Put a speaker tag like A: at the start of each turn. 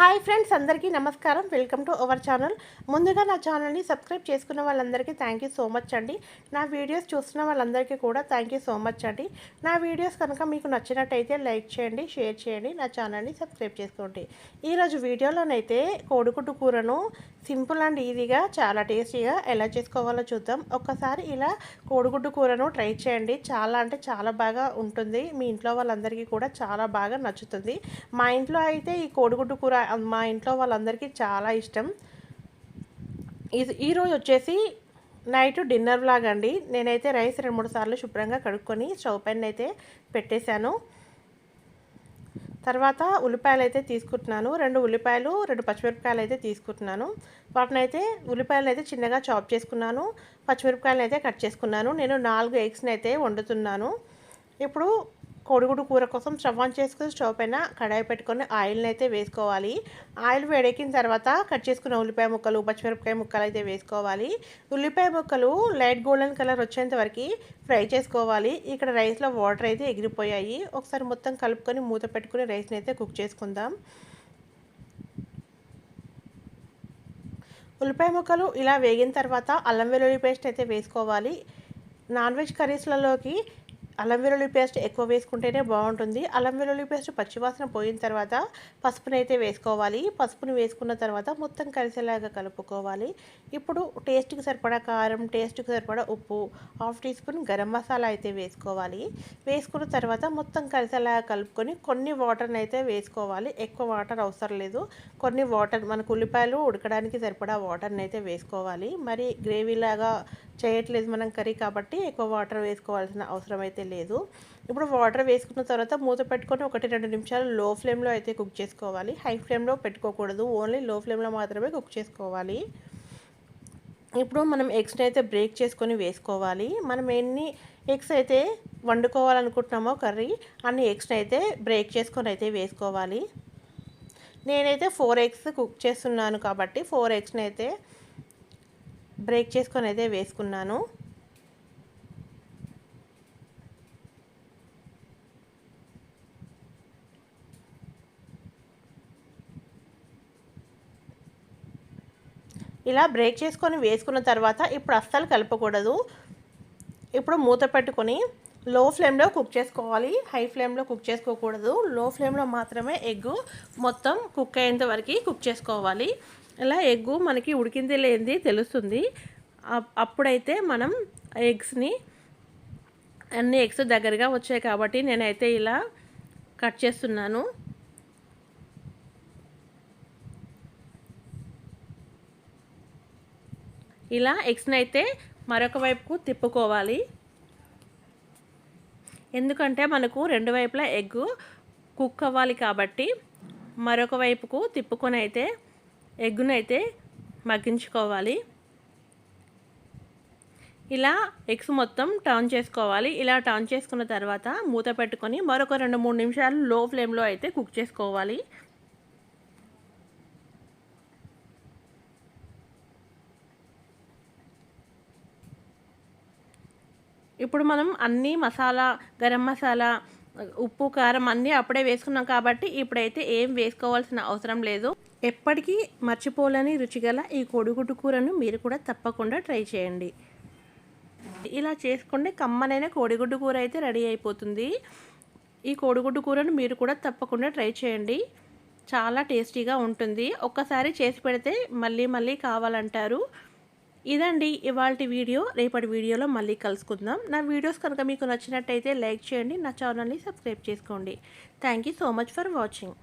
A: Hi friends అందరికీ నమస్కారం. Welcome to our channel. ముందుగా నా ఛానల్ని సబ్స్క్రైబ్ చేసుకున్న వాళ్ళందరికీ థ్యాంక్ యూ సో మచ్ అండి. నా వీడియోస్ చూస్తున్న వాళ్ళందరికీ కూడా థ్యాంక్ యూ సో మచ్ అండి. నా వీడియోస్ కనుక మీకు నచ్చినట్టయితే లైక్ చేయండి షేర్ చేయండి నా ఛానల్ని సబ్స్క్రైబ్ చేసుకోండి. ఈరోజు వీడియోలోనైతే కోడిగుడ్డు కూరను సింపుల్ అండ్ ఈజీగా చాలా టేస్టీగా ఎలా చేసుకోవాలో చూద్దాం. ఒక్కసారి ఇలా కోడిగుడ్డు కూరను ట్రై చేయండి. చాలా అంటే చాలా బాగా ఉంటుంది. మీ ఇంట్లో వాళ్ళందరికీ కూడా చాలా బాగా నచ్చుతుంది. మా ఇంట్లో అయితే ఈ కోడిగుడ్డు కూర మా ఇంట్లో వాళ్ళందరికీ చాలా ఇష్టం. ఇది ఈరోజు వచ్చేసి నైట్ డిన్నర్ లాగా అండి. నేనైతే రైస్ రెండు మూడు సార్లు శుభ్రంగా కడుక్కొని స్టవ్ పైన అయితే పెట్టేశాను. తర్వాత ఉల్లిపాయలు అయితే తీసుకుంటున్నాను. రెండు ఉల్లిపాయలు రెండు పచ్చిమిరపకాయలు అయితే తీసుకుంటున్నాను. వాటినైతే ఉల్లిపాయలు అయితే చిన్నగా చాప్ చేసుకున్నాను. పచ్చిమిరపకాయలు అయితే కట్ చేసుకున్నాను. నేను నాలుగు ఎగ్స్ని అయితే వండుతున్నాను. ఇప్పుడు కోడిగుడ్డు కూర కోసం స్టవ్ ఆన్ చేసుకుని స్టవ్ పైన కడాయి పెట్టుకొని ఆయిల్ని అయితే వేసుకోవాలి. ఆయిల్ వేడెక్కిన తర్వాత కట్ చేసుకున్న ఉల్లిపాయ ముక్కలు పచ్చిమిరపకాయ ముక్కలు అయితే వేసుకోవాలి. ఉల్లిపాయ ముక్కలు లైట్ గోల్డెన్ కలర్ వచ్చేంత వరకు ఫ్రై చేసుకోవాలి. ఇక్కడ రైస్లో వాటర్ అయితే ఎగిరిపోయాయి. ఒకసారి మొత్తం కలుపుకొని మూత పెట్టుకుని రైస్ని అయితే కుక్ చేసుకుందాం. ఉల్లిపాయ ముక్కలు ఇలా వేగిన తర్వాత అల్లం వెల్లుల్లి పేస్ట్ అయితే వేసుకోవాలి. నాన్ వెజ్ కర్రీస్లలోకి అల్లం వెల్లుల్లి పేస్ట్ ఎక్కువ వేసుకుంటేనే బాగుంటుంది. అల్లం వెల్లుల్లి పేస్ట్ పచ్చివాసన పోయిన తర్వాత పసుపుని అయితే వేసుకోవాలి. పసుపుని వేసుకున్న తర్వాత మొత్తం కలిసేలాగా కలుపుకోవాలి. ఇప్పుడు టేస్ట్కి సరిపడా కారం టేస్ట్కి సరిపడా ఉప్పు half tea spoon garam masala అయితే వేసుకోవాలి. వేసుకున్న తర్వాత మొత్తం కలిసేలాగా కలుపుకొని కొన్ని వాటర్ని అయితే వేసుకోవాలి. ఎక్కువ వాటర్ అవసరం లేదు. కొన్ని వాటర్ మనకు ఉల్లిపాయలు ఉడకడానికి సరిపడా వాటర్ని అయితే వేసుకోవాలి. మరి గ్రేవీలాగా చేయట్లేదు మనం కర్రీ కాబట్టి ఎక్కువ వాటర్ వేసుకోవాల్సిన అవసరం అయితే లేదు. ఇప్పుడు వాటర్ వేసుకున్న తర్వాత మూత పెట్టుకొని ఒకటి రెండు నిమిషాలు లో ఫ్లేమ్లో అయితే కుక్ చేసుకోవాలి. హై ఫ్లేమ్లో పెట్టుకోకూడదు. ఓన్లీ లో ఫ్లేమ్లో మాత్రమే కుక్ చేసుకోవాలి. ఇప్పుడు మనం ఎగ్స్ని అయితే బ్రేక్ చేసుకొని వేసుకోవాలి. మనం ఎన్ని ఎగ్స్ అయితే వండుకోవాలనుకుంటున్నామో కర్రీ అన్ని ఎగ్స్ని అయితే బ్రేక్ చేసుకొని అయితే వేసుకోవాలి. నేనైతే ఫోర్ ఎగ్స్ కుక్ చేస్తున్నాను కాబట్టి ఫోర్ ఎగ్స్ని అయితే బ్రేక్ చేసుకొని అయితే వేసుకున్నాను. ఇలా బ్రేక్ చేసుకొని వేసుకున్న తర్వాత ఇప్పుడు అస్సలు కలపకూడదు. ఇప్పుడు మూత పెట్టుకొని లో ఫ్లేమ్లో కుక్ చేసుకోవాలి. హై ఫ్లేమ్లో కుక్ చేసుకోకూడదు. లో ఫ్లేమ్లో మాత్రమే ఎగ్ మొత్తం కుక్ అయ్యేంత వరకు కుక్ చేసుకోవాలి. ఇలా ఎగ్గు మనకి ఉడికింది లేనిది తెలుస్తుంది. అప్పుడైతే మనం ఎగ్స్ని అన్ని ఎగ్స్ దగ్గరగా వచ్చాయి కాబట్టి నేనైతే ఇలా కట్ చేస్తున్నాను. ఇలా ఎగ్స్ని అయితే మరొక వైపుకు తిప్పుకోవాలి. ఎందుకంటే మనకు రెండు వైపులా ఎగ్ కుక్ అవ్వాలి కాబట్టి మరొక వైపుకు తిప్పుకొని అయితే ఎగ్గును అయితే మగ్గించుకోవాలి. ఇలా ఎగ్స్ మొత్తం టర్న్ చేసుకోవాలి. ఇలా టర్న్ చేసుకున్న తర్వాత మూత పెట్టుకొని మరొక రెండు మూడు నిమిషాలు లో ఫ్లేమ్లో అయితే కుక్ చేసుకోవాలి. ఇప్పుడు మనం అన్నీ మసాలా గరం మసాలా ఉప్పు కారం అన్నీ అప్పుడే వేసుకున్నాం కాబట్టి ఇప్పుడైతే ఏం వేసుకోవాల్సిన అవసరం లేదు. ఎప్పటికీ మర్చిపోలేని రుచిగల ఈ కోడిగుడ్డు కూరను మీరు కూడా తప్పకుండా ట్రై చేయండి. ఇలా చేసుకుంటే కమ్మనైన కోడిగుడ్డు కూర అయితే రెడీ అయిపోతుంది. ఈ కోడిగుడ్డు కూరను మీరు కూడా తప్పకుండా ట్రై చేయండి. చాలా టేస్టీగా ఉంటుంది. ఒక్కసారి చేసి పెడితే మళ్ళీ మళ్ళీ కావాలంటారు. ఇదండి ఇవాళ వీడియో. రేపటి వీడియోలో మళ్ళీ కలుసుకుందాం. నా వీడియోస్ కనుక మీకు నచ్చినట్టయితే లైక్ చేయండి. నా ఛానల్ని సబ్స్క్రైబ్ చేసుకోండి. Thank so much for watching